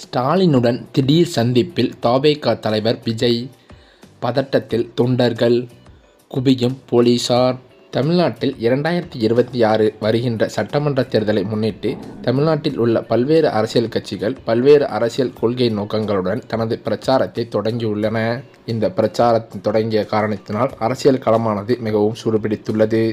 ஸ்டாலினுடன் திடீர் சந்திப்பில் தவேகா தலைவர் விஜய் பதட்டத்தில் தொண்டர்கள் குவியும் போலீசார். தமிழ்நாட்டில் இரண்டாயிரத்தி இருபத்தி ஆறு வருகின்ற சட்டமன்ற தேர்தலை முன்னிட்டு தமிழ்நாட்டில் உள்ள பல்வேறு அரசியல் கட்சிகள் பல்வேறு அரசியல் கொள்கை நோக்கங்களுடன் தனது பிரச்சாரத்தை தொடங்கியுள்ளன. இந்த பிரச்சாரத்தை தொடங்கிய காரணத்தினால் அரசியல் களமானது மிகவும் சூடுபிடித்துள்ளது.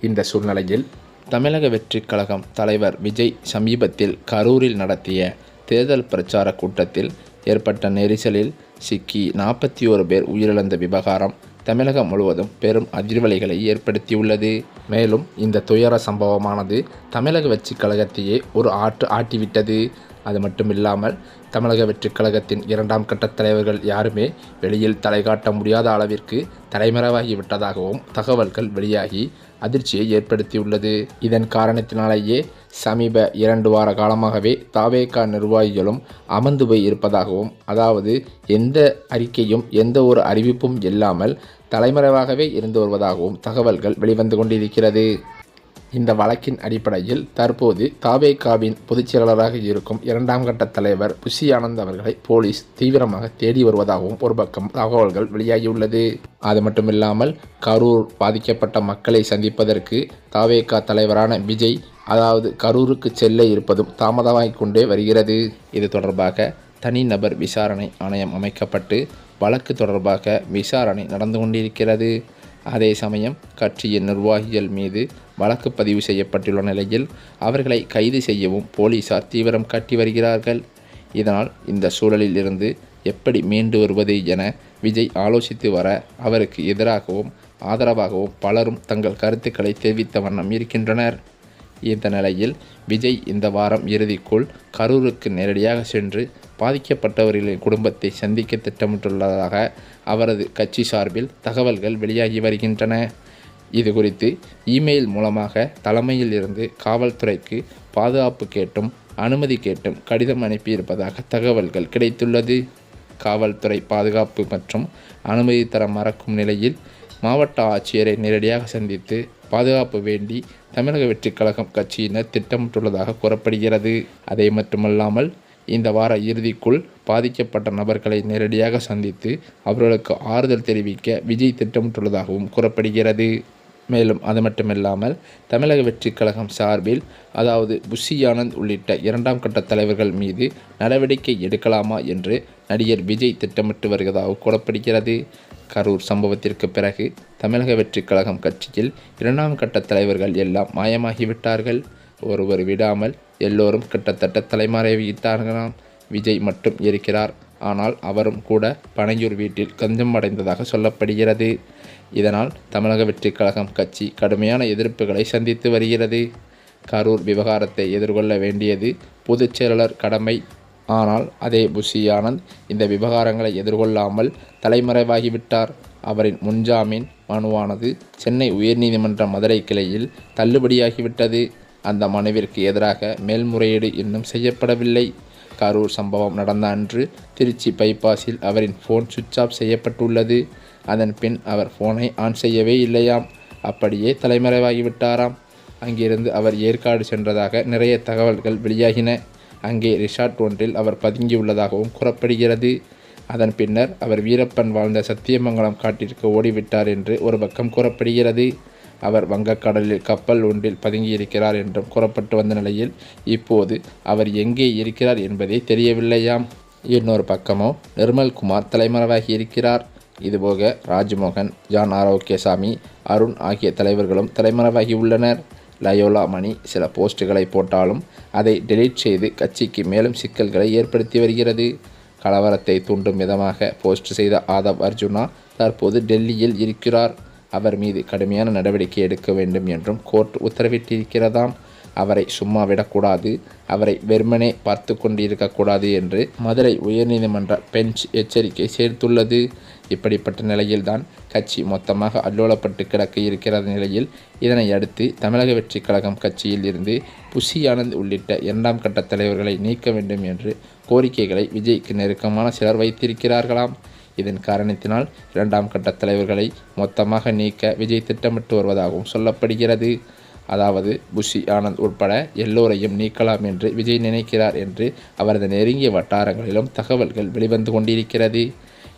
இந்த சூழ்நிலையில் தமிழக வெற்றிக் கழகம் தலைவர் விஜய் சமீபத்தில் கரூரில் நடத்திய தேர்தல் பிரச்சார கூட்டத்தில் ஏற்பட்ட நெரிசலில் சிக்கி நாற்பத்தி ஓரு பேர் உயிரிழந்த விவகாரம் தமிழகம் முழுவதும் பெரும் அதிர்வலைகளை ஏற்படுத்தியுள்ளது. மேலும் இந்த துயர சம்பவமானது தமிழக வெற்றிக் கழகத்தையே ஒரு ஆட்டு ஆட்டிவிட்டது. அது மட்டுமில்லாமல் தமிழக வெற்றிக் கழகத்தின் இரண்டாம் கட்ட தலைவர்கள் யாருமே வெளியில் தலை காட்ட முடியாத அளவிற்கு தலைமறைவாகிவிட்டதாகவும் தகவல்கள் வெளியாகி அதிர்ச்சியை ஏற்படுத்தியுள்ளது. இதன் காரணத்தினாலேயே சமீப இரண்டு வார காலமாகவே தாவேகா நிர்வாகிகளும் அமர்ந்து போய் இருப்பதாகவும் அதாவது எந்த அறிக்கையும் எந்த ஒரு அறிவிப்பும் இல்லாமல் தலைமறைவாகவே இருந்து வருவதாகவும் தகவல்கள் வெளிவந்து கொண்டிருக்கிறது. இந்த வழக்கின் அடிப்படையில் தற்போது தாவேகாவின் பொதுச் செயலாளராக இருக்கும் இரண்டாம் கட்ட தலைவர் புஷி ஆனந்த் அவர்களை போலீஸ் தீவிரமாக தேடி வருவதாகவும் ஒரு பக்கம் தகவல்கள் வெளியாகியுள்ளது. அது மட்டுமில்லாமல் கரூர் பாதிக்கப்பட்ட மக்களை சந்திப்பதற்கு தாவேகா தலைவரான விஜய் அதாவது கரூருக்கு செல்ல இருப்பதும் தாமதமாகிக் கொண்டே வருகிறது. இது தொடர்பாக தனிநபர் விசாரணை ஆணையம் அமைக்கப்பட்டு வழக்கு தொடர்பாக விசாரணை நடந்து கொண்டிருக்கிறது. அதே சமயம் கட்சியின் நிர்வாகிகள் மீது வழக்கு பதிவு செய்யப்பட்டுள்ள நிலையில் அவர்களை கைது செய்யவும் போலீசார் தீவிரம் காட்டி வருகிறார்கள். இதனால் இந்த சூழலில் இருந்து எப்படி மீண்டு வருவது என விஜய் ஆலோசித்து வர அவருக்கு எதிராகவும் ஆதரவாகவும் பலரும் தங்கள் கருத்துக்களை தெரிவித்த வண்ணம் இருக்கின்றனர். இந்த நிலையில் விஜய் இந்த வாரம் இறுதிக்குள் கரூருக்கு நேரடியாக சென்று பாதிக்கப்பட்டவர்களின் குடும்பத்தை சந்திக்க திட்டமிட்டுள்ளதாக அவரது கட்சி சார்பில் தகவல்கள் வெளியாகி வருகின்றன. இது குறித்து இமெயில் மூலமாக தலைமையில் இருந்து காவல்துறைக்கு பாதுகாப்பு கேட்டும் அனுமதி கேட்டும் கடிதம் அனுப்பியிருப்பதாக தகவல்கள் கிடைத்துள்ளது. காவல்துறை பாதுகாப்பு மற்றும் அனுமதி தர மறக்கும் நிலையில் மாவட்ட ஆட்சியரை நேரடியாக சந்தித்து பாதுகாப்பு வேண்டி தமிழக வெற்றிக் கழகம் கட்சியினர் திட்டமிட்டுள்ளதாக கூறப்படுகிறது. அதை மட்டுமல்லாமல் இந்த வார இறுதிக்குள் பாதிக்கப்பட்ட நபர்களை நேரடியாக சந்தித்து அவர்களுக்கு ஆறுதல் தெரிவிக்க விஜய் திட்டமிட்டுள்ளதாகவும் கூறப்படுகிறது. மேலும் அது மட்டுமில்லாமல் தமிழக வெற்றிக் கழகம் சார்பில் அதாவது புஷி ஆனந்த் உள்ளிட்ட இரண்டாம் கட்ட தலைவர்கள் மீது நடவடிக்கை எடுக்கலாமா என்று நடிகர் விஜய் திட்டமிட்டு வருவதாக கூறப்படுகிறது. கரூர் சம்பவத்திற்கு பிறகு தமிழக வெற்றிக் கழகம் கட்சியில் இரண்டாம் கட்ட தலைவர்கள் எல்லாம் மாயமாகிவிட்டார்கள். ஒருவர் விடாமல் எல்லோரும் கிட்டத்தட்ட தலைமறைவித்தார்களாம் விஜய் மட்டும் இருக்கிறார். ஆனால் அவரும் கூட பனையூர் வீட்டில் கஞ்சம் அடைந்ததாக சொல்லப்படுகிறது. இதனால் தமிழக வெற்றிக் கழகம் கட்சி கடுமையான எதிர்ப்புகளை சந்தித்து வருகிறது. கரூர் விவகாரத்தை எதிர்கொள்ள வேண்டியது பொதுச் செயலாளர் கடமை. ஆனால் அதே புஷி ஆனந்த் இந்த விவகாரங்களை எதிர்கொள்ளாமல் தலைமறைவாகிவிட்டார். அவரின் முன்ஜாமீன் மனுவானது சென்னை உயர்நீதிமன்ற மதுரை கிளையில் தள்ளுபடியாகிவிட்டது. அந்த மனுவிற்கு எதிராக மேல்முறையீடு இன்னும் செய்யப்படவில்லை. கரூர் சம்பவம் நடந்த அன்று திருச்சி பைபாஸில் அவரின் ஃபோன் சுவிட்ச் ஆஃப் செய்யப்பட்டுள்ளது. அதன் பின் அவர் ஃபோனை ஆன் செய்யவே இல்லையாம். அப்படியே தலைமறைவாகிவிட்டாராம். அங்கிருந்து அவர் ஏற்காடு சென்றதாக நிறைய தகவல்கள் வெளியாகின. அங்கே ரிசார்ட் ஒன்றில் அவர் பதுங்கியுள்ளதாகவும் கூறப்படுகிறது. அதன் பின்னர் அவர் வீரப்பன் வாழ்ந்த சத்தியமங்கலம் காட்டிற்கு ஓடிவிட்டார் என்று ஒரு பக்கம் கூறப்படுகிறது. அவர் வங்கக்கடலில் கப்பல் ஒன்றில் பதுங்கியிருக்கிறார் என்றும் கூறப்பட்டு வந்த நிலையில் இப்போது அவர் எங்கே இருக்கிறார் என்பதே தெரியவில்லையாம். இன்னொரு பக்கமோ நிர்மல்குமார் தலைமறைவாகி இருக்கிறார். இதுபோக ராஜ்மோகன் ஜான் ஆரோக்கியசாமி அருண் ஆகிய தலைவர்களும் தலைமறைவாகி உள்ளனர். லயோலா மணி சில போஸ்ட்டுகளை போட்டாலும் அதை டெலீட் செய்து கட்சிக்கு மேலும் சிக்கல்களை ஏற்படுத்தி வருகிறது. கலவரத்தை தூண்டும் விதமாக போஸ்ட் செய்த ஆதவ் அர்ஜுனா தற்போது டெல்லியில் இருக்கிறார். அவர் மீது கடுமையான நடவடிக்கை எடுக்க வேண்டும் என்றும் கோர்ட் உத்தரவிட்டிருக்கிறதாம். அவரை சும்மா விடக்கூடாது அவரை வெறுமனே பார்த்து கொண்டிருக்கக்கூடாது என்று மதுரை உயர்நீதிமன்ற பெஞ்ச் எச்சரிக்கை சேர்த்துள்ளது. இப்படிப்பட்ட நிலையில்தான் கட்சி மொத்தமாக அல்லோலப்பட்டு கிடக்க இருக்கிற நிலையில் இதனை அடுத்து தமிழக வெற்றி கழகம் கட்சியில் இருந்து புஷி ஆனந்த் உள்ளிட்ட இரண்டாம் கட்ட தலைவர்களை நீக்க வேண்டும் என்று கோரிக்கைகளை விஜய்க்கு நெருக்கமான சிலர் வைத்திருக்கிறார்களாம். இதன் காரணத்தினால் இரண்டாம் கட்ட தலைவர்களை மொத்தமாக நீக்க விஜய் திட்டமிட்டு வருவதாகவும் சொல்லப்படுகிறது. அதாவது புஷி ஆனந்த் உட்பட எல்லோரையும் நீக்கலாம் என்று விஜய் நினைக்கிறார் என்று அவரது நெருங்கிய வட்டாரங்களிலும் தகவல்கள் வெளிவந்து கொண்டிருக்கிறது.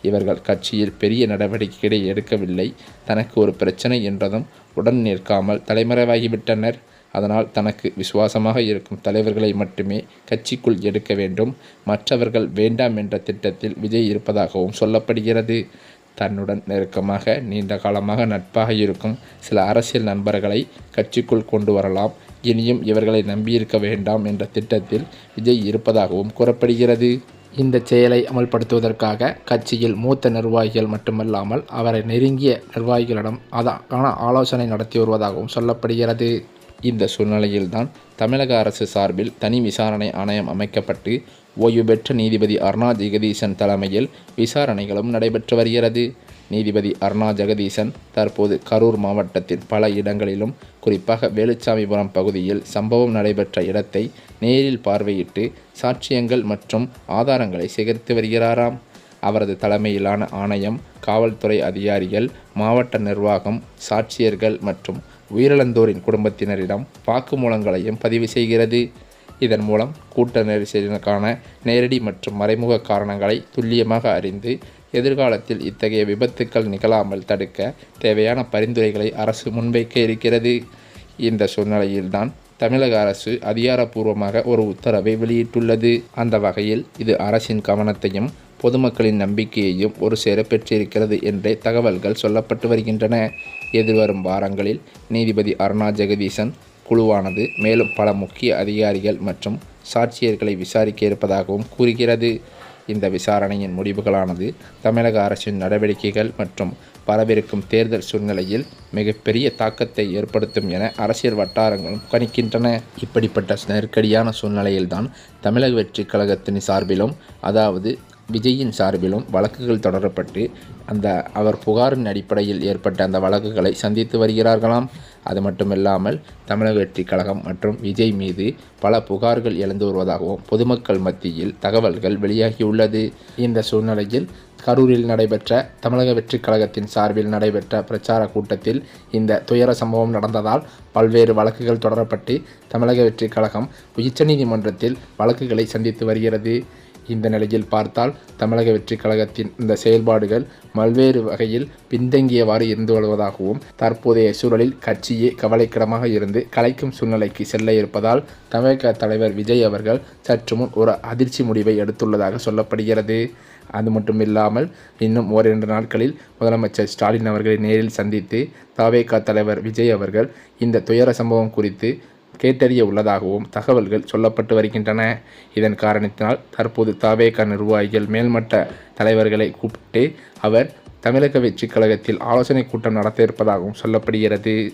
இவர்கள் கட்சியில் பெரிய நடவடிக்கைகளை எடுக்கவில்லை. தனக்கு ஒரு பிரச்சனை என்றதும் உடன் நிற்காமல் தலைமறைவாகிவிட்டனர். அதனால் தனக்கு விசுவாசமாக இருக்கும் தலைவர்களை மட்டுமே கட்சிக்குள் எடுக்க வேண்டும். மற்றவர்கள் வேண்டாம் என்ற திட்டத்தில் விஜய் இருப்பதாகவும் சொல்லப்படுகிறது. தன்னுடன் நெருக்கமாக நீண்ட காலமாக நட்பாக இருக்கும் சில அரசியல் நண்பர்களை கட்சிக்குள் கொண்டு வரலாம். இனியும் இவர்களை நம்பியிருக்க வேண்டாம் என்ற திட்டத்தில் விஜய் இருப்பதாகவும் கூறப்படுகிறது. இந்த செயலை அமல்படுத்துவதற்காக கட்சியில் மூத்த நிர்வாகிகள் மட்டுமல்லாமல் அவரை நெருங்கிய நிர்வாகிகளிடம் அதற்கான ஆலோசனை நடத்தி வருவதாகவும் சொல்லப்படுகிறது. இந்த சூழ்நிலையில்தான் தமிழக அரசு சார்பில் தனி விசாரணை ஆணையம் அமைக்கப்பட்டு ஓய்வு பெற்ற நீதிபதி அருணா ஜெகதீசன் தலைமையில் விசாரணைகளும் நடைபெற்று வருகிறது. நீதிபதி அருணா ஜெகதீசன் தற்போது கரூர் மாவட்டத்தின் பல இடங்களிலும் குறிப்பாக வேலுச்சாமிபுரம் பகுதியில் சம்பவம் நடைபெற்ற இடத்தை நேரில் பார்வையிட்டு சாட்சியங்கள் மற்றும் ஆதாரங்களை சேகரித்து வருகிறாராம். அவரது தலைமையிலான ஆணையம் காவல்துறை அதிகாரிகள் மாவட்ட நிர்வாகம் சாட்சியர்கள் மற்றும் உயிரிழந்தோரின் குடும்பத்தினரிடம் வாக்குமூலங்களையும் பதிவு செய்கிறது. இதன் மூலம் கூட்ட நெரிசலுக்கான நேரடி மற்றும் மறைமுக காரணங்களை துல்லியமாக அறிந்து எதிர்காலத்தில் இத்தகைய விபத்துக்கள் நிகழாமல் தடுக்க தேவையான பரிந்துரைகளை அரசு முன்வைக்க இருக்கிறது. இந்த சூழ்நிலையில்தான் தமிழக அரசு அதிகாரப்பூர்வமாக ஒரு உத்தரவை வெளியிட்டுள்ளது. அந்த வகையில் இது அரசின் கவனத்தையும் பொதுமக்களின் நம்பிக்கையையும் ஒரு சேர பெற்றிருக்கிறது என்றே தகவல்கள் சொல்லப்பட்டு வருகின்றன. எதிர்வரும் வாரங்களில் நீதிபதி அருணா ஜெகதீசன் குழுவானது மேலும் பல முக்கிய அதிகாரிகள் மற்றும் சாட்சியர்களை விசாரிக்க இருப்பதாகவும் கூறுகிறது. இந்த விசாரணையின் முடிவுகளானது தமிழக அரசின் நடவடிக்கைகள் மற்றும் வரவிருக்கும் தேர்தல் சூழ்நிலையில் மிகப்பெரிய தாக்கத்தை ஏற்படுத்தும் என அரசியல் வட்டாரங்களும் கணிக்கின்றன. இப்படிப்பட்ட நெருக்கடியான சூழ்நிலையில்தான் தமிழக வெற்றி கழகத்தின் சார்பிலும் அதாவது விஜயின் சார்பிலும் வழக்குகள் தொடரப்பட்டு அந்த அவர் புகாரின் அடிப்படையில் ஏற்பட்ட அந்த வழக்குகளை சந்தித்து வருகிறார்களாம். அது மட்டுமில்லாமல் தமிழக வெற்றி கழகம் மற்றும் விஜய் மீது பல புகார்கள் எழுந்து வருவதாகவும் பொதுமக்கள் மத்தியில் தகவல்கள் வெளியாகியுள்ளது. இந்த சூழ்நிலையில் கரூரில் நடைபெற்ற தமிழக வெற்றி கழகத்தின் சார்பில் நடைபெற்ற பிரச்சார கூட்டத்தில் இந்த துயர சம்பவம் நடந்ததால் பல்வேறு வழக்குகள் தொடரப்பட்டு தமிழக வெற்றி கழகம் உச்சநீதிமன்றத்தில் வழக்குகளை சந்தித்து வருகிறது. இந்த நிலையில் பார்த்தால் தமிழக வெற்றி கழகத்தின் இந்த செயல்பாடுகள் பல்வேறு வகையில் பின்தங்கியவாறு இருந்து வருவதாகவும் தற்போதைய சூழலில் கட்சியே கவலைக்கிடமாக இருந்து கலைக்கும் சூழ்நிலைக்கு செல்ல இருப்பதால் தமிழக தலைவர் விஜய் அவர்கள் சற்று முன் ஒரு அதிர்ச்சி முடிவை எடுத்துள்ளதாக சொல்லப்படுகிறது. அது மட்டும் இல்லாமல் இன்னும் ஓரிரண்டு நாட்களில் முதலமைச்சர் ஸ்டாலின் அவர்களை நேரில் சந்தித்து தாவேகா தலைவர் விஜய் அவர்கள் இந்த துயர சம்பவம் குறித்து கேட்டறிய உள்ளதாகவும் தகவல்கள் சொல்லப்பட்டு வருகின்றன. இதன் காரணத்தினால் தற்போது தாவேகா நிர்வாகிகள் மேல்மட்ட தலைவர்களை கூப்பிட்டு அவர் தமிழக வெற்றி கழகத்தில் ஆலோசனை கூட்டம் நடத்த இருப்பதாகவும் சொல்லப்படுகிறது.